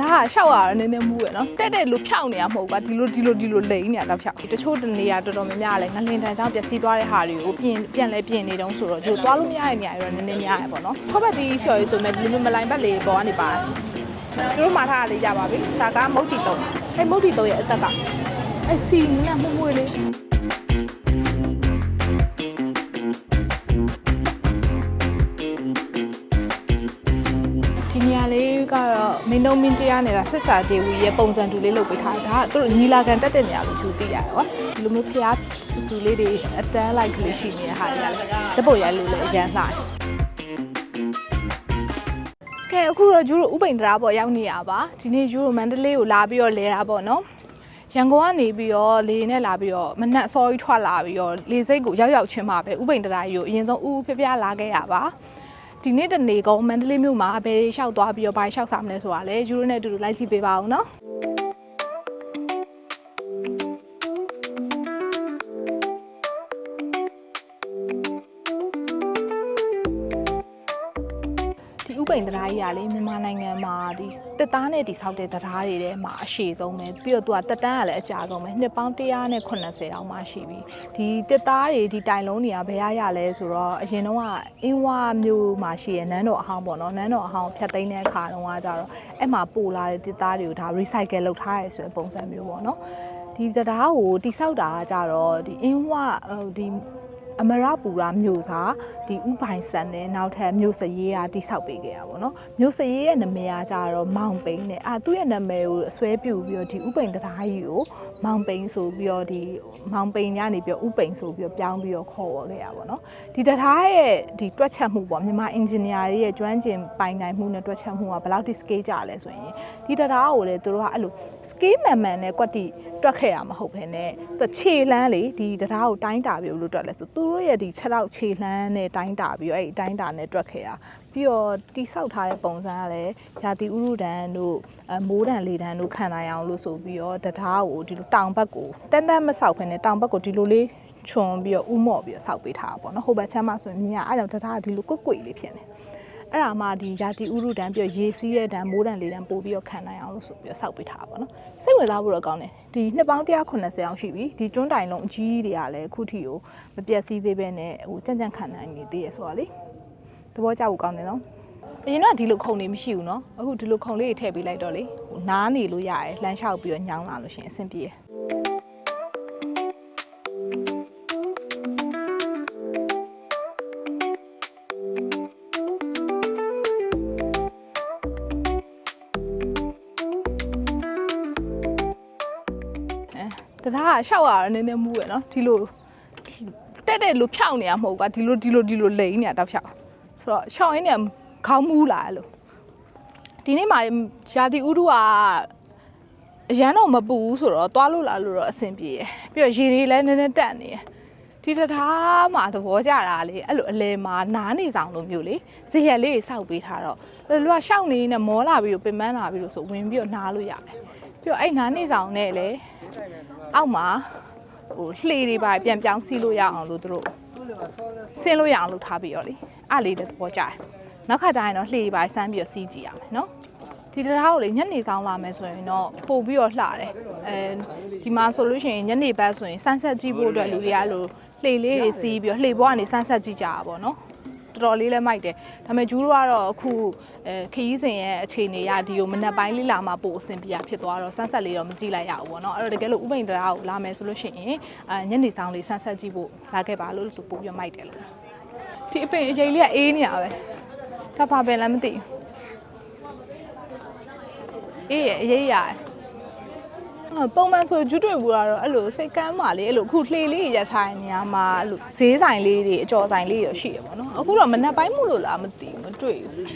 တရားကရှောက်ရတာနည်းနည်းမူးရနော်တက်တဲ့လူဖြောက်နေရမဟုတ်ပါဒီလိုဒီလိုဒီလိုလိန်နေတာတော့ဖြောက်တချို့တနေရာတော်တော်များများလဲငလင်တန်ကြောင့်ပျက်စီးသွားတဲ့ဟာတွေကိုပြင်ပြန်လဲပြင်နေတုံးဆိုတော့ဒီလိုသွားလို့မရတဲ့နေရာတွေတော့နည်းနည်းများရပေါ့နော်ထောက်ဘက်တီးဖြော်ရေးဆိုမဲ့ဒီလိုမလိုင်းဘက်လေးပေါ်ကနေပါတယ်သူတို့မှာထားတာလေးကြပါပြီဒါကမုတ်တီတုံးအဲမုတ်တီတုံးရဲ့အသက်ကအဲစီနဲ့မှုမွေးလေး ကတော့မင်းတို့မင်းတရားနေတာဆက်ချာဒေဝီရဲ့ပုံစံတူလေးလုပ်ပေးထားတာဒါကသူတို့ညီလာခံတက်တဲ့နေရာလို့သူသိရတယ်ကွာဒီလိုမျိုးဖျားဆူဆူလေးတွေအတန်းလိုက်ကလေးရှိနေတဲ့ဟာတွေကတပုတ်ရိုက်လို့လည်းအရန်လှတယ်ကဲအခုတော့ယူရိုဥပိန်တရာပေါ်ရောက်နေရပါဒီနေ့ယူရိုမန္တလေးကိုလာပြီးတော့လဲတာပေါ့နော်ရန်ကုန်ကနေပြီးတော့လေနဲ့လာပြီးတော့မနက် sorry ထွက်လာပြီးတော့လေစိတ်ကိုရောက်ရောက်ချင်းမှာပဲဥပိန်တရာကြီးကိုအရင်ဆုံးဥဥဖျားဖျားလာခဲ့ရပါ ဒီနေ့တနေ့ကုန်မန္တလေးမြို့မှာဘယ်လျှောက်သွားပြီးတော့ဘာလျှောက်စားမလဲဆိုတာလဲယူရိုနဲ့အတူတူလိုက်ကြည့်ပေးပါအောင်နော် ဒီဥပိန်တရားကြီးကလေမြန်မာနိုင်ငံမှာဒီတက်သားနဲ့တိဆောက်တဲ့တရားတွေထဲမှာအရှိဆုံးပဲပြီးတော့သူကတက်တန်းကလည်းအကြာဆုံးပဲနှစ်ပေါင်း180တောင်မှရှိပြီဒီတက်သားတွေဒီတိုင်လုံးတွေကဘယ်ရရလဲဆိုတော့အရင်တော့ကအင်းဝမြို့မှာရှိရနန်းတော်အဟောင်းပေါ့နော်နန်းတော်အဟောင်းဖြတ်သိမ်းတဲ့အခါတုန်းကကြတော့အဲ့မှာပို့လာတဲ့တက်သားတွေကိုဒါ recycle လုပ်ထားရဲဆိုတဲ့ပုံစံမျိုးပေါ့နော်ဒီတရားကိုတိဆောက်တာကကြတော့ဒီအင်းဝဟိုဒီ အမရပူရာမြို့စာဒီဥပိုင်ဆန်နဲ့နောက်ထပ်မြို့စရေးကတိဆောက်ပေးခဲ့တာပေါ့နော်မြို့စရေးရဲ့နာမည်ကကြတော့မောင်ပိန်းနဲ့အာသူ့ရဲ့နာမည်ကိုအစွဲပြုပြီးတော့ဒီဥပိန်တရားကြီးကိုမောင်ပိန်းဆိုပြီးတော့ဒီမောင်ပိန်းကနေပြီးတော့ဥပိန်ဆိုပြီးတော့ပြောင်းပြီးတော့ခေါ်ဝေါ်ခဲ့ရပါတော့နော်ဒီတရားရဲ့ဒီတွက်ချက်မှုပေါ့မြန်မာအင်ဂျင်နီယာတွေရဲ့ကျွမ်းကျင်ပိုင်နိုင်မှုနဲ့တွက်ချက်မှုကဘယ်လောက်ထိ scale ကြလဲဆိုရင်ဒီတရားကိုလေသူတို့ကအဲ့လို scale မှန်မှန်နဲ့ကွက်တိတွက်ခဲ့ရမှာဟုတ်ဖ ೇನೆ သူခြေလန်းလေဒီတရားကိုတိုင်းတာပြီးလို့တွက်လဲဆိုသူတို့ရဲ့ဒီ6လောက်ခြေလန်းနဲ့တိုင်းတာပြီးတော့အဲ့ဒီတိုင်းတာနဲ့တွက်ခဲ့ရပြီးတော့တိဆောက်ထားတဲ့ပုံစံကလည်းရာသီဥတုတန်တို့အမိုးတန်လေတန်တို့ခံနိုင်အောင်လို့ဆိုပြီးတော့တရားကိုဒီလိုတောင်ဘက်ကိုတန်းတန်းမဆောက်ဖ ೇನೆ တောင်ဘက်ကိုဒီလိုလေးခြုံပြီးတော့ဥမော့ပြီးတော့ဆောက်ပေးထားတာပေါ့နော်ဟိုဘက်ချမ်းမှာဆိုရင်မြင်ရအဲ့ကြောင့်တရားကဒီလိုကွက်ကွေလေးဖြစ်နေ အဲ့ဒါမှဒီရာသီဥတုတန်ပြီးတော့ရေစီးတဲ့တန်မိုးတန်လေတန်ပို့ပြီးတော့ခံနိုင်အောင်လို့ဆိုပြီးတော့ဆောက်ပေးထားတာပေါ့နော်စိတ်ဝင်စားဖို့တော့ကောင်းတယ်ဒီနှစ်ပေါင်း180အောင်ရှိပြီဒီကျွန်းတိုင်လုံးအကြီးတွေကလည်းအခုထိကိုမပြတ်စည်းသေးပဲနဲ့ဟိုကြံ့ကြံ့ခံနိုင်နေသေးရဆိုတော့လေသဘောကျဖို့ကောင်းတယ်နော်အရင်တော့ဒီလိုခုံနေမရှိဘူးเนาะအခုဒီလိုခုံလေးတွေထည့်ပေးလိုက်တော့လေဟိုနားနေလို့ရတယ်လှမ်းလျှောက်ပြီးတော့ညောင်းလာလို့ရှိရင်အဆင်ပြေတယ် အဲတသားကရှောက်ရတာနည်းနည်းမူးရယ်နော်ဒီလိုတက်တဲ့လူဖြောက်နေရမဟုတ်ပါဒီလိုဒီလိုဒီလိုလိန်နေတာတောက်ဖြောက်ဆိုတော့ရှောက်ရင်းနေခေါင်းမူးလာတယ်လို့ဒီနေ့မှာရာသီဥတုကအရန်တော့မပူဘူးဆိုတော့သွားလို့လာလို့တော့အဆင်ပြေရယ်ပြီးတော့ရေတွေလည်းနည်းနည်းတက်နေရယ်ဒီတထားမှာသဘောကျတာလေအဲ့လိုအလဲမှာနားနေဆောင်လို့မျိုးလေဇရက်လေးတွေစောက်ပေးထားတော့လူကရှောက်နေနေမောလာပြီးတော့ပင်ပန်းလာပြီးတော့ဆိုဝင်ပြီးတော့နားလို့ရတယ်ပြီးတော့အဲ့နားနေဆောင်နဲ့လေ အောက်မှာဟိုလှေတွေပါပြန်ပြောင်းစီးလို့ရအောင်လို့သူတို့ဆင်းလို့ရအောင်လုပ်ထားပြီးတော့လေအဲ့လေးလည်းသဘောကျတယ်နောက်ခါကျရင်တော့လှေတွေပါဆန်းပြီးတော့စီးကြည့်ရမယ်နော်ဒီတရားကိုလေညနေဆောင်လာမယ်ဆိုရင်တော့ပို့ပြီးတော့လှတယ်အဲဒီမှာဆိုလို့ရှိရင်ညနေဘက်ဆိုရင်ဆန်းဆက်ကြည့်ဖို့အတွက်လူတွေကအဲ့လိုလှေလေးတွေစီးပြီးတော့လှေပေါ်ကနေဆန်းဆက်ကြည့်ကြတာပေါ့နော် တော်တော်လေးလည်းမိုက်တယ်ဒါပေမဲ့ဂျူးတို့ကတော့အခုအဲခရီးစဉ်ရဲ့အခြေအနေရဒီကိုမနက်ပိုင်းလေးလာမှပို့အဆင်ပြေဖြစ်သွားတော့ဆန်းဆက်လေးတော့မကြည့်လိုက်ရဘူးပေါ့နော်အဲ့တော့တကယ်လို့ဥပိန်တရားကိုလာမယ်ဆိုလို့ရှိရင်အဲညနေဆောင်လေးဆန်းဆက်ကြည့်ဖို့လာခဲ့ပါလို့ဆိုပို့ပြီးမိုက်တယ်လို့ဒီအပိန်အရေးလေးကအေးနေရပဲဒါပါပဲလည်းမသိဘူးအေးရအေးရတယ် ပုံမှန်ဆိုကျွတ်တွေ့ဘူးကတော့အဲ့လိုစိတ်ကမ်းပါလေအဲ့လိုအခုလှေလေးရထားတဲ့နေရာမှာအဲ့လိုဈေးဆိုင်လေးတွေအကျော်ဆိုင်လေးတွေရှိရပါတော့အခုတော့မနက်ပိုင်းမို့လို့လားမသိဘူးမတွေ့ဘူး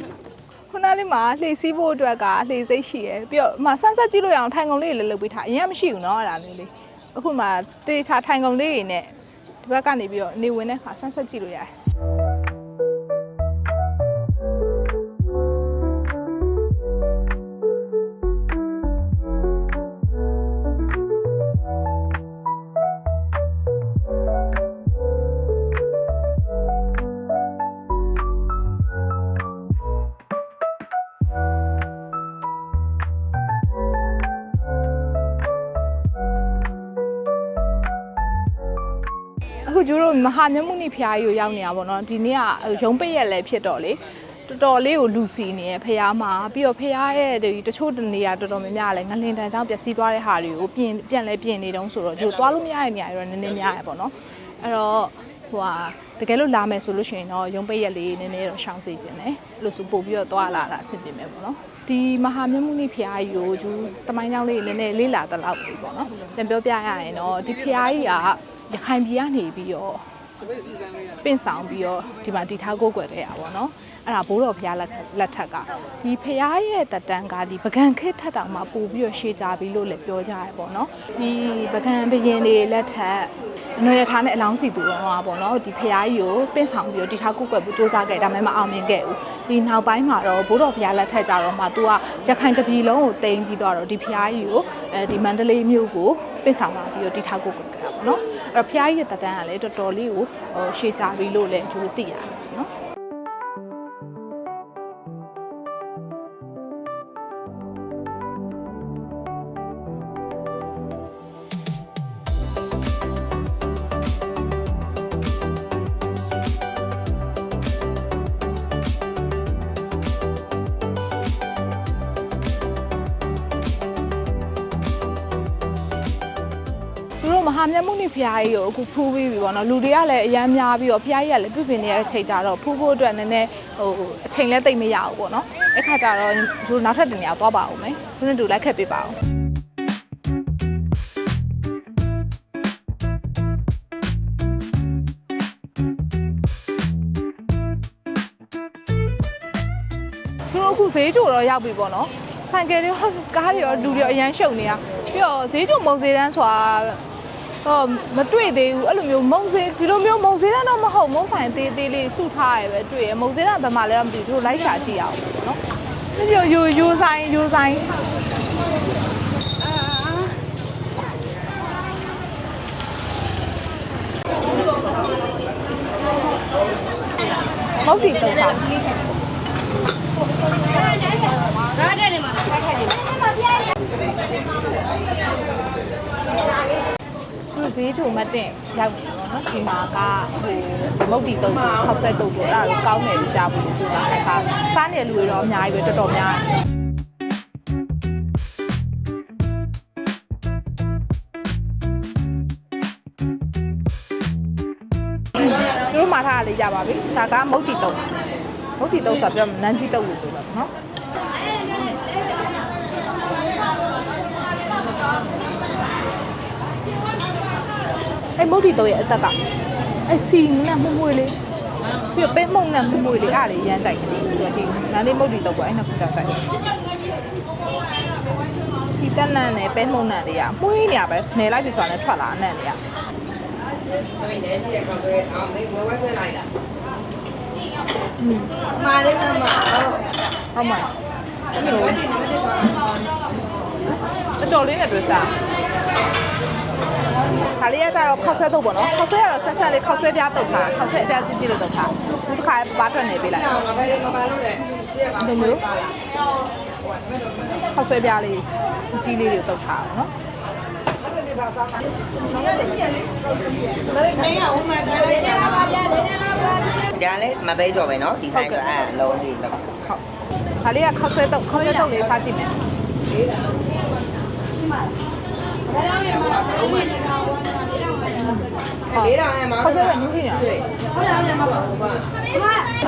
ခုနလေးမှာလှေစီးဖို့အတွက်ကလှေစိတ်ရှိရယ်ပြီးတော့မှဆန်းဆက်ကြည့်လို့ရအောင်ထိုင်ကုန်လေးတွေလည်းလုပ်ပေးထားအရင်ကမရှိဘူးเนาะအဲ့ဒါမျိုးလေးအခုမှတေချာထိုင်ကုန်လေးတွေနဲ့ဒီဘက်ကနေပြီးတော့နေဝင်တဲ့ခါဆန်းဆက်ကြည့်လို့ရတယ် ကျတို့မဟာမြတ်မုနိဖျားကြီးကိုရောက်နေတာပေါ့နော်ဒီနေ့ကရုံးပိတ်ရက်လည်းဖြစ်တော့လေတော်တော်လေးကိုလူစီနေရဖျားမှာပြီးတော့ဖျားရဲ့ဒီတချို့တနေရာတော်တော်များများလည်းငလင်တန်ကြောင့်ပျက်စီးသွားတဲ့ဟာတွေကိုပြင်ပြန်လဲပြင်နေတုံးဆိုတော့ကျတို့သွားလို့မရတဲ့နေရာတွေတော့နည်းနည်းများရပေါ့နော်အဲ့တော့ဟိုဟာတကယ်လို့လာမယ်ဆိုလို့ရှိရင်တော့ရုံးပိတ်ရက်လေးနည်းနည်းတော့ရှောင်စေခြင်းတယ်အဲ့လိုဆိုပို့ပြီးတော့သွားလာတာအဆင်ပြေမယ်ပေါ့နော်ဒီမဟာမြတ်မုနိဖျားကြီးကိုကျူတမိုင်းကြောင်းလေးနည်းနည်းလေးလာတလောက်ပြီပေါ့နော်ပြန်ပြောပြရရင်တော့ဒီဖျားကြီးက ရခိုင်ပြည်ကနေပြီးတော့ ပင့်ဆောင်ပြီးတော့ဒီမှာတည်ထားကိုယ်ွယ်ခဲ့ရပါတော့အဲ့ဒါဘိုးတော်ဘုရားလက်လက်ထက်ကဒီဖရားရဲ့တတန်ကဒီပကံခစ်ထက်တောင်မှပို့ပြီးတော့ရှေ့ကြပြီလို့လည်းပြောကြရပေါ့နော်ဒီပကံဘရင်တွေလက်ထက်အနွေရထားနဲ့အလောင်းစီပူတော့ပါပေါ့နော်ဒီဖရားကြီးကိုပင့်ဆောင်ပြီးတော့တည်ထားကိုယ်ွယ်ဖို့စ조사ခဲ့ဒါမှမအောင်မြင်ခဲ့ဘူးဒီနောက်ပိုင်းမှာတော့ဘိုးတော်ဘုရားလက်ထက်ကြတော့မှ तू ကရခိုင်တပြည်လုံးကိုတိမ်ပြီးတော့ဒီဖရားကြီးကိုအဲဒီမန္တလေးမြို့ကိုပင့်ဆောင်လာပြီးတော့တည်ထားကိုယ်ွယ်ခဲ့တာပေါ့နော် အဲ့တော့ဖရားကြီးရဲ့တတန်ကလည်းတော်တော်လေးကိုဟိုရှေ့ကြပြီလို့လည်းကျူသိရတယ် တို့မဟာမြတ်မုနိဖရားကြီးကိုအခုဖူးပြီးပြီပေါ့နော်လူတွေကလည်းအရမ်းများပြီးတော့ဖရားကြီးကလည်းပြပင်နေတဲ့အချိန်ကြတော့ဖူးဖို့အတွက်နည်းနည်းဟိုအချိန်လည်းတိတ်မရဘူးပေါ့နော်အဲ့ခါကျတော့သူတို့နောက်ထပ်တင်ရသွားပါဦးမယ်သူတို့တူလိုက်ခက်ပေးပါဦးသူတို့အခုဈေးကြိုတော့ရောက်ပြီပေါ့နော်ဆိုင်ကယ်တွေရောကားတွေရောလူတွေရောအရန်ရှုံနေတာပြီးတော့ဈေးကြိုမုံဈေးတန်းဆိုတာ ဟောမတွေ့သေးဘူးအဲ့လိုမျိုးမုံဈေးဒီလိုမျိုးမုံဈေးတန်းတော့မဟုတ်မုံဆိုင်သေးသေးလေးစုထားရပဲတွေ့ရမုံဈေးတန်းဘယ်မှာလဲတော့မသိဘူးသူတို့လိုက်ရှာကြည့်ရအောင်ပေါ့နော်ဒီလိုယူယူဆိုင်ယူဆိုင်မဟုတ်ဒီတော့စား သူ ဈေးချိုမတင်ရောက်နေတော့နော်ဒီမှာကဟိုမုတ်တီတုံးခောက်ဆက်တုံးတို့အဲ့ဒါကိုကောင်းတယ်လို့ကြားဖို့ကြိုးစားတယ်စားစားနေလူတွေတော့အများကြီးပဲတော်တော်များတယ်ကျတို့မှာထားရလေးကြပါပြီဒါကမုတ်တီတုံးမုတ်တီတုံးဆိုတော့ပြောနန်းကြီးတုံးလို့ပြောတာပေါ့နော် အဲ့မုတ်တီတော့ရဲ့အသက်ကအဲ့စီနဲ့မှုမှုလေးပြပဲမုံနဲ့မှုမှုလေးအားလေးရမ်းကြိုက်တယ်ဒီအထိနားလေးမုတ်တီတော့ကိုအဲ့နှစ်ခုတောက်ကြိုက်ဒီတက်နန်နဲ့ပဲမုံနန်လေးကမှုရင်းနေရပဲနယ်လိုက်ပြီဆိုတာနဲ့ထွက်လာအနံ့လေးကသမီးလည်းရှိတဲ့ကောင်ကအောင်မေဝဲဝဲဆွဲလိုက်တာမာလေးမမဟုတ်မှာသမီးဝဲတင်နေတယ်ဆိုတော့တော်တော်လေးနဲ့တွေ့စား ဒါလေးကကြတော့ခောက်ဆွဲတုပ်ပေါ့နော်ခောက်ဆွဲကတော့ဆက်ဆက်လေးခောက်ဆွဲပြားတုပ်ထားခောက်ဆွဲအပြားစီးစီးလေးတုပ်ထားဒီတစ်ခါပါထွက်နေပေးလိုက်ဒါမျိုးခောက်ဆွဲပြားလေးကြီးကြီးလေးတွေတုပ်ထားပါနော်မဒါလည်းမပဲကြော်ပဲเนาะဒီဆိုင်ကအဲလုံးလေးလောက်ဟုတ်ဒါလေးကခောက်ဆွဲတုပ်ခောက်ဆွဲတုပ်လေးစားကြည့်မယ်ရှိမှာဒါလည်းမဟုတ်ဘူး ဒါ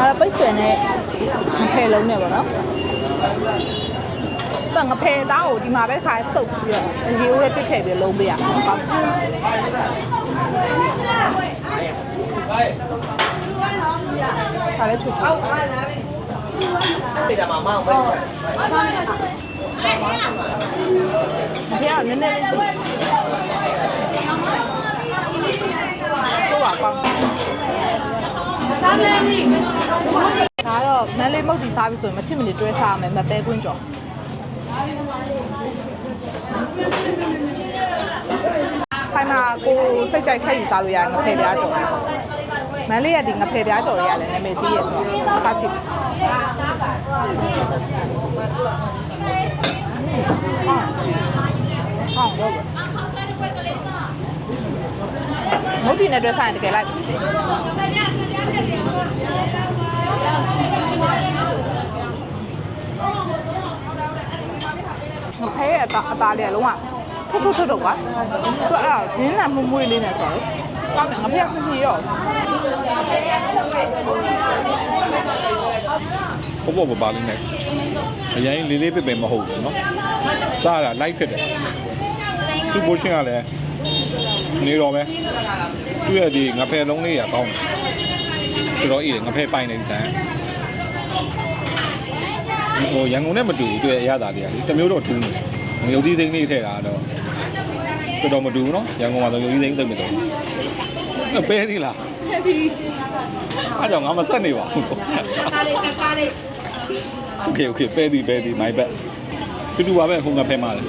တော့ပိတ်ဆွဲနဲ့ငဖယ်လုံးနဲ့ပေါ့နော်တော့ငဖယ်သားကိုဒီမှာပဲခါစုပ်ပြီးတော့အရေဦးနဲ့ပြစ်ထည့်ပြီးလုံးပေးရအောင်ဟုတ်ဒါလည်းချူချူဟုတ်ပါလားဒီကမှာမောင်းပဲ ။ဖေကနည်းနည်းလေးတို့ပါကောင်း။စားမယ်နိ။ ဒါတော့မန်းလေးမုတ်တီစားပြီဆိုရင်မဖြစ်မနေတွဲစားရမယ်မပဲကွင်းကြော်။ဆိုင်မှာကိုစိတ်ကြိုက်ထည့်ယူစားလို့ရတယ်ငဖယ်ပြားကြော်လေး။မန်းလေးကဒီငဖယ်ပြားကြော်လေးကလည်းနာမည်ကြီးရဲ့ဆိုတော့စားချစ်။ဟောင်းတော့မုတ်တီနဲ့တွဲဆိုင်တကယ်လိုက် မဖဲရဲ့အသားအသားလေးကလုံးဝထွတ်ထွတ်ထွတ်တော့ကွာသူအဲ့ဒါဂျင်းနဲ့မှုမွေးလေးနဲ့ဆိုတော့ကောင်းတယ်ငါဖဲခကြီးရော ပေါ့ပေါ့ပါပါလေးနဲ့အရင်လေးလေးပစ်ပင်မဟုတ်ဘူးเนาะစားတာလိုက်ဖြစ်တယ်သူ့ portion ကလည်းနေတော့ပဲသူ့ရဲ့ဒီငါဖဲလုံးလေးရကောင်းတယ် တော်တော်အေးတယ်ငါဖဲပိုင်နေဒီဆိုင်ဟိုရန်ကုန်နဲ့မတူဘူးသူ့ရဲ့အရသာတွေကလေတစ်မျိုးတော့ထူးနေငရုတ်သီးစိမ့်လေးထည့်တာတော့တော်တော်မတူဘူးเนาะရန်ကုန်မှာတော့ငရုတ်သီးစိမ့်သိမ့်မတော်ဘူးပဲသေးလားပဲသေးအဲ့တော့ငါမဆက်နေပါဘူး စားလေးစားလေး โอเคโอเคပဲဒီပဲဒီ my bad တူတူပါပဲဟိုငါဖဲမှာလေ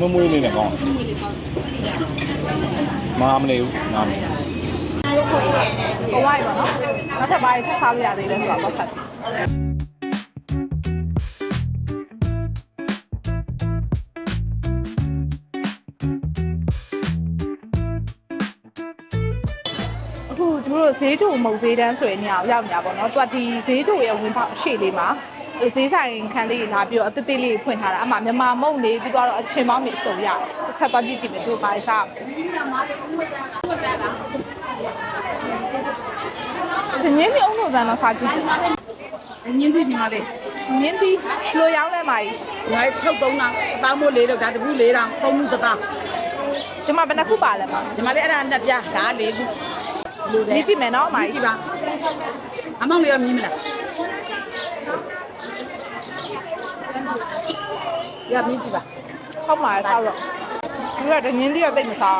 မမွေးနေတယ်ကောင်းမာမနေဘူးမာမနေဘဝရပါတော့နောက်ထပ်ဘာတွေထပ်စားလို့ရသေးလဲဆိုတာတော့ဆက်ကြည့်အခုကျတို့ဈေးချိုမုတ်ဈေးတန်းဆိုရင်နေရာကိုရောက်နေတာပေါ့နော်။သူကဒီဈေးချိုရဲ့ဝင်ပေါက်အရှိလေးမှာဟို ဈေးဆိုင်ခန်းလေးလာပြီးတော့အတစ်တစ်လေးဖွင့်ထားတာအမှမြန်မာမုတ်နေပြီးတော့အချင်းပေါင်းနေအစုံရတယ်။တစ်ချက်သွားကြည့်ကြည့်မယ်သူဘာလဲစား။ဒီညင်းဒီအောင်လို့ဇန်တော့စားကြည့်ကြည့်ညင်းသိဒီမှာလေ။ညင်းဒီလိုရောင်းလဲမာကြီးငါထုတ်သုံးတာတောင်းမို့လေးတော့ဒါတကူလေးတောင်သုံးမှုတသားဒီမှာဘယ်နှခုပါလဲမာဒီမှာလေအဲ့ဒါနှစ်ပြဒါလေးခုလူ။ညစ်ကြည့်မယ်နော်မာကြီးကြည့်ပါအမောင်လေးရောမြင်မလား ရမြင်ကြည့်ပါ။ဟုတ်ပါရဲ့တော့တော့။ဒီကတညင်းဒီကတိတ်မစား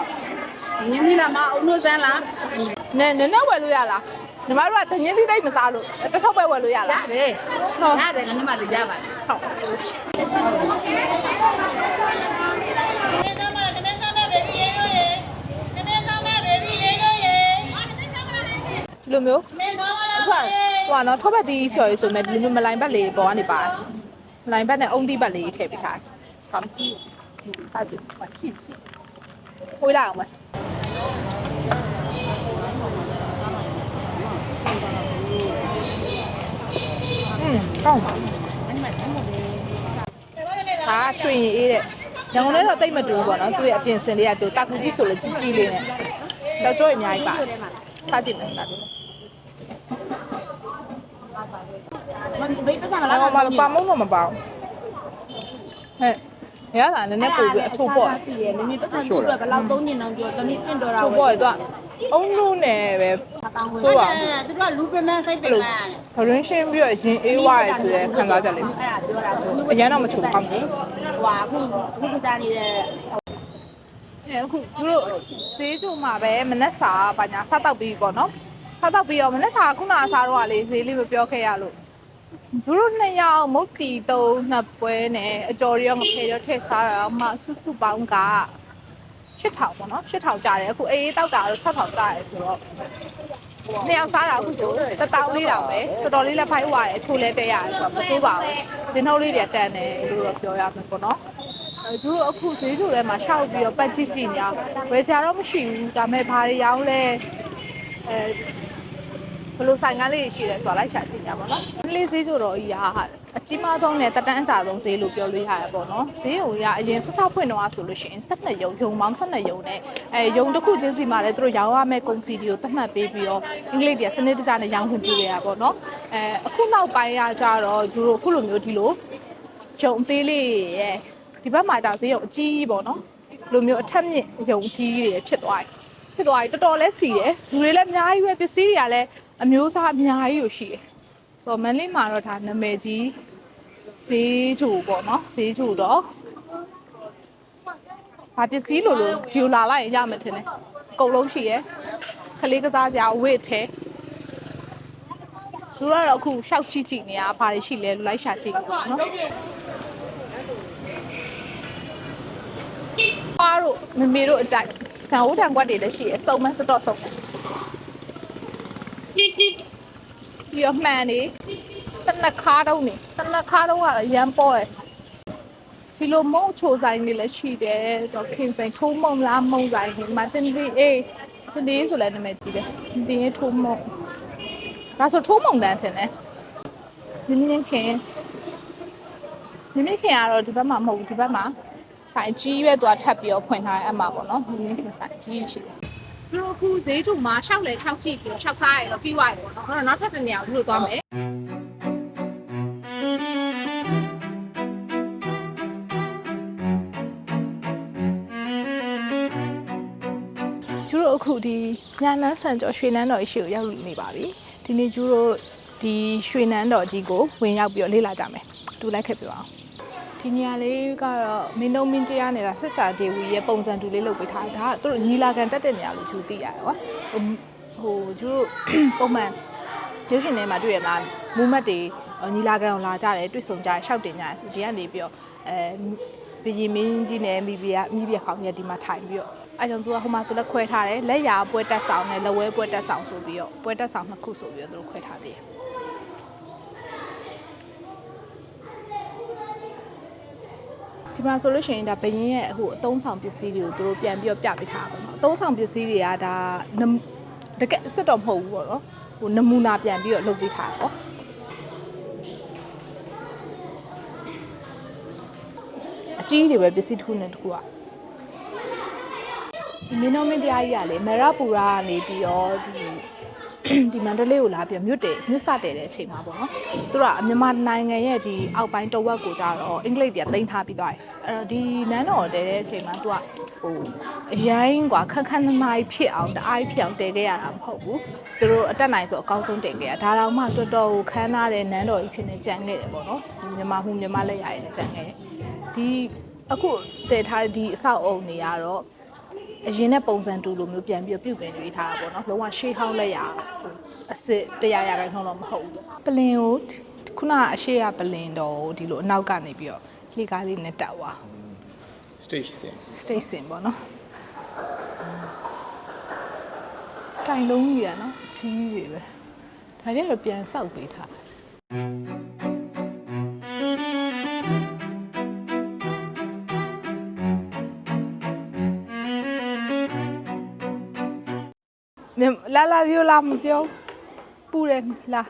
ဘူးညင်းသိလားမအောင်လို့စမ်းလား။နည်းနည်းနဲ့ဝယ်လို့ရလား။ညီမတို့ကတညင်းဒီတိတ်မစားလို့တစ်ခေါက်ပဲဝယ်လို့ရရလားတယ်ဟုတ်ရတယ်ငါညီမလေးရပါတယ်။ဟုတ်ဒီလိုမျိုးထွက်ဟိုကနော်ထောက်ဘက်တီးဖြော်ရေးဆိုမဲ့ဒီလိုမျိုးမလိုင်ဘက်လေးပေါ်ကနေပါတယ်မ လိုင်ဘက်နဲ့အုံတီးဘက်လေးထည့်ပေးထားတယ်ဟုတ်စားကြည့်ရှိရှိဝေးလိုက်အောင်မอืมကောင်းပါဒါရွှေရင်အေးတဲ့ရန်ကုန်ထဲတော့တိတ်မတူဘူးပေါ့နော်သူ့ရဲ့အပြင်စင်လေးကတူတာကူကြီးဆိုလဲကြီးကြီးလေးနဲ့ကြောက်ကြောအများကြီးပါတယ်စားကြည့်မယ်ဒါ လေးဘိတ်ပတ်စံငါလားကမပါမုံတော့မပါဘူးဟဲ့ရတာနည်းနည်းပို့ပြီးအချို့ပေါ့စီရမိမိပတ်စံသူ့အတွက်ဘယ်လောက်သုံးနေအောင်ပြောသမီးတင့်တော်တာချို့ပေါ့ရတော့အုံလို့နဲ့ပဲတောင်းဝင်ဆိုပါသူတို့ကလူပမန်းစိတ်ပအဲ့မလိုန်းရင်းရှင်းပြီးတော့ရင်အေးဝါရဆိုရဲခံစားချက်လေးအဲ့ဒါပြောတာအရင်တော့မချို့ကောင်းဘူးဟွာအခုအခုကစားနေတဲ့အဲအခုသူတို့ဈေးချိုမှာပဲမနက်စာဘာညာစားတော့ပြီးပေါ့နော်စားတော့ပြီးတော့မနက်စာခုနအစားတော့ကလေဈေးလေးမပြောခဲ့ရလို့ သူတို့နှစ်ယောက်မုတ်တီတုံးနှစ်ပွဲနဲ့အကြော်ရောငဖေရောထည့်စားတာမှစုစုပေါင်းက8000ပေါ့နော်8000ကျတယ်အခုအေးအေးတောက်တာတော့6000ကျတယ်ဆိုတော့နှစ်ယောက်စားတာအခုဆိုတတောင်းလေးတောင်ပဲတော်တော်လေးလည်းဖိုက်ဝရတယ်အချိုးလည်းတဲရတယ်ဆိုတော့မစိုးပါဘူးဇင်းနှုတ်လေးတွေတန်တယ်လို့တော့ပြောရမှာပေါ့နော်အဲသူတို့အခုဈေးချိုထဲမှာရှောက်ပြီးတော့ပတ်ကြည့်ကြည့်နေအောင်ဝယ်ကြတော့မရှိဘူးဒါပေမဲ့ဘာတွေရောင်းလဲအဲဘယ် လိုဆိုင်ကားလေးရှိလဲဆိုတာလိုက်ရှာကြည့်ကြပါတော့။လေးဈေးချိုတော့ကြီးကအကြီးမားဆုံးနဲ့တက်တန်းအကြဆုံးဈေးလို့ပြောလို့ရတယ်ပေါ့နော်။ဈေးုံရအရင်ဆက်ဆက်ဖွင့်တော့ဆိုလို့ရှိရင်12ရုံရုံပေါင်း12ရုံနဲ့အဲရုံတစ်ခုချင်းစီမှာလည်းသူတို့ရောင်းရမယ့်ကုန်စည်တွေကိုသတ်မှတ်ပေးပြီးတော့အင်္ဂလိပ်တွေစနစ်တကျနဲ့ရောင်းခွင့်ပြုရတာပေါ့နော်။အဲအခုနောက်ပိုင်းကကြတော့သူတို့အခုလိုမျိုးဒီလိုရုံအသေးလေးရဲ့ဒီဘက်မှာကြောက်ဈေးရုံအကြီးကြီးပေါ့နော်လူမျိုးအထက်မြင့်ရုံကြီးတွေဖြစ်သွားတယ်ဖြစ်သွားပြီတော်တော်လဲစီတယ်လူတွေလည်းအများကြီးပဲပစ္စည်းတွေကလည်း အမျိုးအစားအများကြီးကိုရှိတယ်ဆိုတော့မန်လေးမှာတော့ဒါနာမည်ကြီးဈေးချိုပေါ့နော်ဈေးချိုတော့ဘာပစ္စည်းလို့လို့ဒီလိုလာလိုက်ရင်ရမယ်ထင်တယ်အကုန်လုံးရှိရယ်ခလေးကစားကြဝစ်ထဲဆိုတော့အခုရှောက်ကြည့်ကြည့်နေတာဘာတွေရှိလဲလို့လိုက်ရှာကြည့်ပါနော်ပါတို့မမေတို့အကြိုက်ဇန်ဟိုးတန်ကွက်တွေလည်းရှိရစုံမတော်တော်စုံတယ် ပြီးတော့မှန်နေတနက်ခါတုံးနေတနက်ခါတုံးကတော့ရမ်းပေါ်တယ်ဒီလိုမုံချိုဆိုင်တွေလည်းရှိတယ်တော့ခင်ဆိုင်ထုံးမုံလားမုံဆိုင်ဒီမှာတင်ဒီအေးတင်ဒီဆိုလည်းနာမည်ကြီးတယ်တင်ရထုံးမုံဒါဆိုထုံးမုံတန်းထင်တယ်မြင်းမြင်းခင်မြင်းမြင်းခင်ကတော့ဒီဘက်မှာမဟုတ်ဘူးဒီဘက်မှာဆိုင်ကြီးပဲသူကထပ်ပြီးတော့ဖွင့်ထားတယ်အမှပေါ့နော်မြင်းမြင်းခင်ဆိုင်ကြီးရှိတယ် သူတို့အခုဈေးထုံမှာရှောက်လေထောက်ကြည့်ပြီးရှောက်စားရတော့ပြီးသွားပြီပေါ့နော်အဲ့တော့နောက်ထပ်တစ်နေရာကိုသူတို့သွားမယ်ကျူတို့အခုဒီညာနန်းဆန်ကျော်ရွှေနန်းတော်ရှိကိုရောက်နေပါပြီဒီနေ့ကျူတို့ဒီရွှေနန်းတော်ကြီးကိုဝင်ရောက်ပြီးတော့လေ့လာကြမယ်တူလိုက်ခဲ့ပြပါအောင် ဒီနေရာလေးကတော့မင်းတို့မင်းတရားနေတာစက်ကြဒေဝီရဲ့ပုံစံတူလေးလုပ်ပေးထားတာဒါကသူတို့ညီလာခံတက်တဲ့နေရာလို့ကျူသိရတယ်ကွာဟိုဟိုကျူတို့ပုံမှန်ရုပ်ရှင်ထဲမှာတွေ့ရမလားမူမတ်တွေညီလာခံကိုလာကြတယ်တွေ့ဆုံကြတယ်ရှောက်တင်ကြတယ်ဆိုဒီကနေပြီးတော့အဲဘီရင်မင်းကြီးနဲ့မိဘကမိဘခေါင်းကြီးကဒီမှာထိုင်ပြီးတော့အဲကြောင့်သူကဟိုမှာဆိုလက်ခွဲထားတယ်လက်ရာပွဲတက်ဆောင်နဲ့လက်ဝဲပွဲတက်ဆောင်ဆိုပြီးတော့ပွဲတက်ဆောင်နှစ်ခုဆိုပြီးတော့သူတို့ခွဲထားသေးတယ် ဒီမှာဆိုလို့ရှိရင်ဒါဘရင်ရဲ့ဟိုအသုံးဆောင်ပစ္စည်းတွေကိုသူတို့ပြန်ပြီးတော့ပြပေးထားတာပေါ့နော်အသုံးဆောင်ပစ္စည်းတွေကဒါနမတကယ်အစ်စ်တော့မဟုတ်ဘူးပေါ့နော်ဟိုနမူနာပြန်ပြီးတော့လုပ်ပေးထားတာပေါ့အကြီးတွေပဲပစ္စည်းတစ်ခုနဲ့တစ်ခုอ่ะဒီမင်းတော်မင်းတရားကြီးကလေမရပူရာကနေပြီးတော့ဒီ ဒီမန္တလေးကိုလာပြီးတော့မြို့တယ်မြို့စတယ်တဲ့အချိန်မှာပေါ့နော်သူတို့ကမြန်မာနိုင်ငံရဲ့ဒီအောက်ပိုင်းတဝက်ကိုကြတော့အင်္ဂလိပ်တွေကတင်ထားပြီးသွားတယ်အဲ့တော့ဒီနန်းတော်တဲတဲ့အချိန်မှာသူကဟိုအရိုင်းกว่าခက်ခက်နမိုင်းဖြစ်အောင်တအားကြီးဖြစ်အောင်တည်ခဲ့ရတာမဟုတ်ဘူးသူတို့အတက်နိုင်ဆိုအကောင်းဆုံးတည်ခဲ့ရဒါတော့မှတော်တော်ကိုခမ်းနားတဲ့နန်းတော်ကြီးဖြစ်နေကြံခဲ့တယ်ပေါ့နော်ဒီမြန်မာမှုမြန်မာလက်ရည်နဲ့ကြံခဲ့တယ် ဒီအခုတည်ထားတဲ့ဒီအဆောက်အုံတွေကတော့ အရင်နဲ့ပုံစံတူလိုမျိုးပြန်ပြီးတော့ပြုတ်ပင်တွေထားတာပေါ့နော်လုံးဝရှေးဟောင်းလက်ရဟိုအစ်စ်တရားရခိုင်နှုန်းတော့မဟုတ်ဘူးပလင်ကိုခုနကအရှိရပလင်တော်ကိုဒီလိုအနောက်ကနေပြီးတော့လှေကားလေးနဲ့တက်သွား stage စင် state စင်ပေါ့နော်တိုင်လုံးကြီးရနော်အကြီးတွေပဲဒါတွေကတော့ပြန်ဆောက်ပေးထားတယ် လာလာရီယိုလာမပြောပူတယ်လာ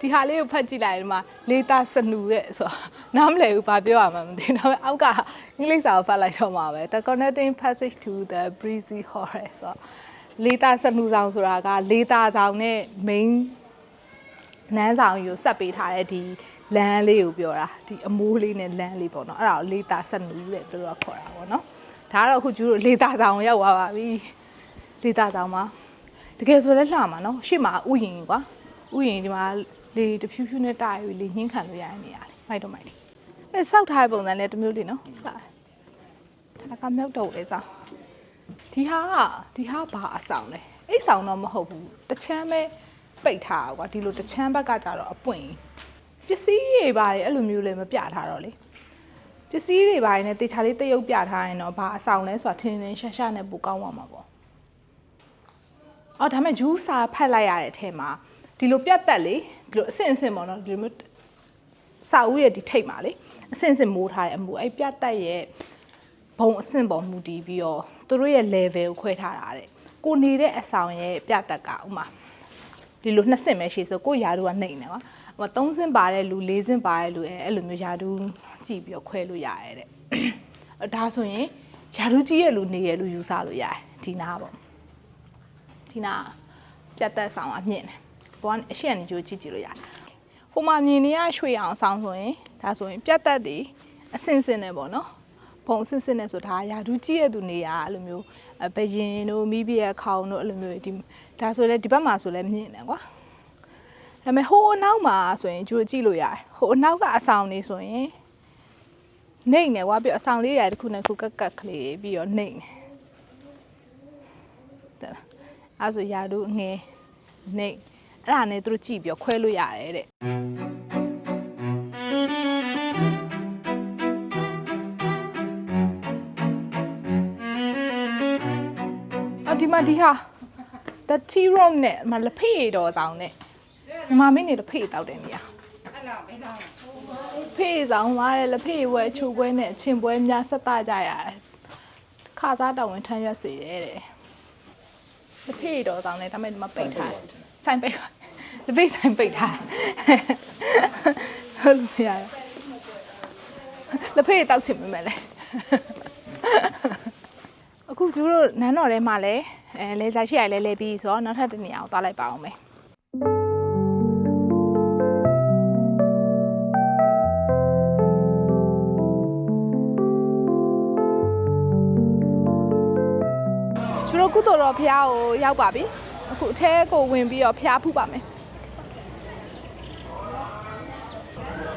ဒီဟာလေးကိုဖတ်ကြည့်လိုက်ဒီမှာလေတာစနူတဲ့ဆိုတော့နားမလည်ဘူးဘာပြောရမှန်းမသိဘူးဒါပေမဲ့အောက်ကအင်္ဂလိပ်စာကိုဖတ်လိုက်တော့မှာပဲ The connecting passage to the breezy forest ဆိုတော့လေတာစနူဆောင်ဆိုတာကလေတာဆောင်နဲ့ main နန်းဆောင်ကြီးကိုဆက်ပေးထားတဲ့ဒီလမ်းလေးကိုပြောတာဒီအမိုးလေးနဲ့လမ်းလေးပေါ့နော်အဲ့ဒါကိုလေတာဆက်နူးတဲ့သူတို့ကခေါ်တာပေါ့နော်ဒါကတော့အခုကျူတို့လေတာဆောင်ရောက်သွားပါပြီ လေတာဆောင်မှာတကယ်ဆိုလည်းလှမှာနော်ရှေ့မှာဥယျင်ကွာဥယျင်ဒီမှာလေတဖြူးဖြူးနဲ့တာရီလေညှင်းခံလို့ရတဲ့နေရာလေးမိုက်တော့မိုက်လေးအဲစောက်ထားတဲ့ပုံစံလည်းတစ်မျိုးလေးနော်လှဒါကမြောက်တော့လေစောက်ဒီဟာကဒီဟာဘာအဆောင်လဲအိတ်ဆောင်တော့မဟုတ်ဘူးတချမ်းပဲပိတ်ထားတာကွာဒီလိုတချမ်းဘက်ကကြတော့အပွင့်ပစ္စည်းတွေပါတယ်အဲ့လိုမျိုးလည်းမပြထားတော့လေပစ္စည်းတွေပိုင်းနဲ့တေချာလေးတရုပ်ပြထားရင်တော့ဘာအဆောင်လဲဆိုတာထင်းထင်းရှားရှားနဲ့ပူကောင်းသွားမှာပေါ့။ အော်ဒါမဲ့ဂျူးစာဖတ်လိုက်ရတဲ့အထဲမှာဒီလိုပြတ်တက်လေဒီလိုအဆင့်အဆင့်ပေါ့နော်ဒီလိုမျိုးစာအုပ်ရဲ့ဒီထိတ်မှာလေအဆင့်အဆင့်မိုးထားတဲ့အမူအဲ့ပြတ်တက်ရဲ့ဘုံအဆင့်ပေါ်မူတည်ပြီးတော့သူတို့ရဲ့ level ကိုခွဲထားတာတဲ့။ကိုနေတဲ့အဆောင်ရဲ့ပြတ်တက်ကဥမာဒီလိုနှစ်ဆင့်ပဲရှိဆိုကိုယ့်ယာတူကနှိမ့်နေပါဟိုသုံးဆင့်ပါတဲ့လူ၄ဆင့်ပါတဲ့လူအဲအဲ့လိုမျိုးယာတူကြည့်ပြီးတော့ခွဲလို့ရတယ်တဲ့အဲ့ဒါဆိုရင်ယာတူကြီးရဲ့လူနေရဲ့လူယူဆလို့ရတယ်ဒီနာပေါ့ ဒီနာပြတ်သက်ဆောင်အမြင့်တယ်ဘောကအရှိန်ကြိုးကြည့်ကြည့်လို့ရတယ်ဟိုမှာမြင်နေရရွှေအောင်ဆောင်ဆိုရင်ဒါဆိုရင်ပြတ်သက်တွေအစင်စင်နေပေါ့နော်ဘုံအစင်စင်နေဆိုဒါယာတူကြီးရဲ့သူနေရအဲ့လိုမျိုးအဘယင်တို့မိဘရဲ့ခေါင်းတို့အဲ့လိုမျိုးဒီဒါဆိုလဲဒီဘက်မှာဆိုလဲမြင်တယ်ကွာဒါပေမဲ့ဟိုအနောက်မှာဆိုရင်ကျိုးကြည့်လို့ရတယ်ဟိုအနောက်ကအဆောင်လေးဆိုရင်နှိမ့်နေကွာပြီးတော့အဆောင်လေးတွေတစ်ခုနဲ့တစ်ခုကက်ကက်ကလေးပြီးတော့နှိမ့်နေတဲ့ အဲဆိုယာတို့ငယ်နှိမ့်အဲ့ဒါနဲ့သူတို့ကြည့်ပြီးတော့ခွဲလို့ရတယ်တဲ့အော်ဒီမှာဒီဟာ the tea room နဲ့မလဖေးတော်ဆောင်နဲ့ညီမမင်းနေတော့ဖေးတောက်တယ်နေရအဲ့လာဖေးဆောင်သွားတယ်လက်ဖေးဝဲချိုပွဲနဲ့အချင်းပွဲများဆက်တကြရတယ်ခါစားတော်ဝင်ထမ်းရွက်စေတယ်တဲ့ လက်ဖေးတော်ဆောင်တယ်ဒါပေမဲ့ဒီမှာပိတ်ထားတယ်ဆိုင်ပိတ်ထားလက်ဖေးဆိုင်ပိတ်ထားတယ်ဟုတ်လို့မရဘူးလက်ဖေးတောက်ချင်မိမယ်လေအခုကျတို့နန်းတော်ထဲမှာလည်းအဲလဲစားရှိရလဲလဲပြီးဆိုတော့နောက်ထပ်တစ်နေရာကိုသွားလိုက်ပါအောင်မယ် ကျွန်တော်ကုသိုလ်တော်ဖះကိုရောက်ပါပြီအခုအထဲကိုဝင်ပြီးတော့ဖះဖူးပါမယ်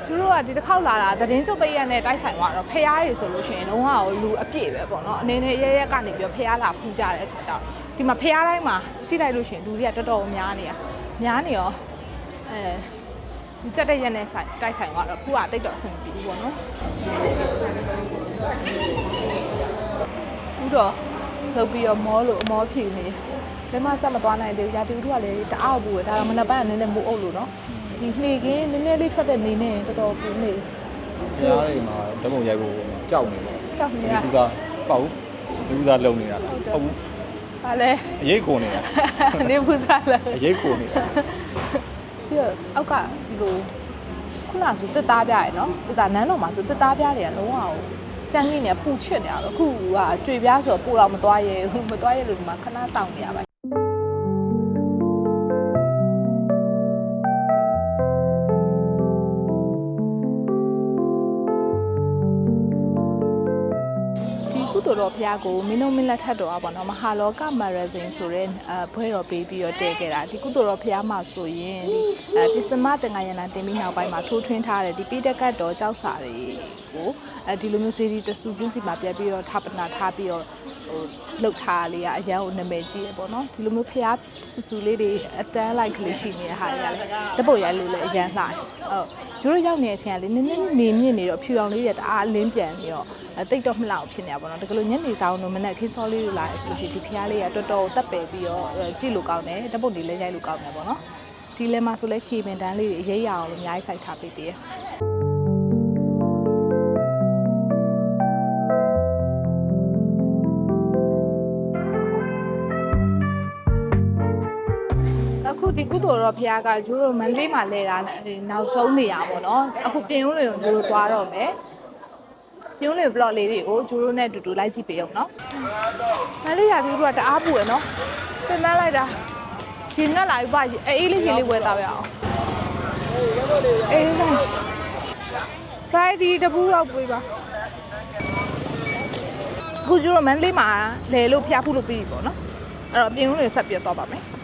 ကျွန်တော်ကဒီတစ်ခေါက်လာတာသတင်းချုပ်ပိတ်ရက်နဲ့တိုက်ဆိုင်သွားတော့ဖះတွေဆိုလို့ရှိရင်လုံးဝလူအပြည့်ပဲပေါ့နော်အနေနဲ့ရဲရဲကနေပြီးတော့ဖះလာဖူးကြတဲ့အခါကျတော့ဒီမှာဖះတိုင်းမှာကြည့်လိုက်လို့ရှိရင်လူတွေကတော်တော်များနေတာများနေရောအဲဒီကြက်တဲ့ရက်နဲ့ဆိုင်တိုက်ဆိုင်သွားတော့ဖူးကတိတ်တော့အဆင်မပြေဘူးပေါ့နော်ဥတော့ လုပ်ပြီးတော့မောလို့အမောဖြူနေလက်မဆက်မသွားနိုင်သေးဘူးရာတီဥတုကလည်းတအားဘူးပဲဒါကမနက်ပိုင်းကနည်းနည်းမိုးအုပ်လို့နော်ဒီနှေခင်းနည်းနည်းလေးထွက်တဲ့နေနဲ့တော်တော်ပူနေဖရားတွေမှာဓမ္မရိုက်ဖို့ကြောက်နေတယ်ချက်နေရဒီကပေါ့ဒီကလုံနေတာဟုတ်ဘူးဘာလဲအရေးခိုနေတာနေဘူးစားလဲအရေးခိုနေတာပြီးတော့အောက်ကဒီလိုခုနကဆိုတက်သားပြရယ်နော်တက်သားနန်းတော်မှာဆိုတက်သားပြတွေကလုံးဝ ကြမ်းကြီးနေပူချွတ်နေတာတော့အခုကကြွေပြားဆိုတော့ပူတော့မသွားရဲဘူးမသွားရဲလို့ဒီမှာခဏတောင်းနေရပါ ကုသိုလ်တော်ဘုရားကိုမင်းတို့မင်းလက်ထက်တော်อ่ะပေါ့နော်မဟာလောကမာဂဇင်းဆိုတဲ့အဲဘွဲတော်ပေးပြီးတော့တည်ခဲ့တာဒီကုသိုလ်တော်ဘုရားမှာဆိုရင်ဒီအဲပစ္စမတင်္ဂယနာတင်ပြီးနောက်ပိုင်းမှာထိုးထွင်းထားတဲ့ဒီပိဋကတ်တော်ကြောက်စာတွေကိုအဲဒီလိုမျိုးစေတီတဆူချင်းစီမှာပြပြီးတော့ဌာပနာထားပြီးတော့ဟိုလှုပ်ထားလေးကအရန်ကိုနာမည်ကြီးရပေါ့နော်ဒီလိုမျိုးဘုရားဆူဆူလေးတွေအတန်းလိုက်ကလေးရှိနေတဲ့ဟာတွေကလည်းတပုတ်ရိုက်လို့လည်းအရန်လှတယ်ဟုတ် ကျတို့ရောက်နေတဲ့အချိန်ကလေနည်းနည်းနေမြင့်နေတော့ဖြူအောင်လေးတွေတအားအလင်းပြန်ပြီးတော့အဲတိတ်တော့မလောက်ဖြစ်နေတာပေါ့နော်တကယ်လို့ညနေဆောင်တော့မနေ့ခင်းစောလေးလိုလာရဆိုလို့ရှိရင်ဒီဖျားလေးကတော်တော်တက်ပယ်ပြီးတော့အဲကြည့်လို့ကောင်းတယ်တပုတ်တွေလည်းရိုက်လို့ကောင်းတယ်ပေါ့နော်ဒီလဲမှာဆိုလဲခေပင်တန်းလေးတွေအရေးရအောင်လို့အများကြီးစိုက်ထားပေးတည် ဒီကုသိုလ်တော့ဖခင်ကကျိုးတို့မန္တလေးမှာလဲတာနောက်ဆုံးနေရပါတော့နော်အခုပြင်ဦးလွင်ကိုကျိုးတို့သွားတော့မယ်ညုံးလေ blog လေးတွေကိုဂျိုးရိုးနဲ့အတူတူလိုက်ကြည့်ပေးအောင်နော်။မလေးရာသူတို့ကတအားပူရယ်နော်။ပြန်မလိုက်တာ။ရေနဲ့လာပြီးပါအေးလေးရေလေးဝယ်သားပြအောင်။အေးလေး။ Friday တပူတော့ပြေးပါ။ခုဂျိုးရိုးမန်လေးမှာလဲလို့ဖျားဖူးလို့ပြီးပြီပေါ့နော်။အဲ့တော့ပြင်ဦးတွေဆက်ပြတ်သွားပါမယ်။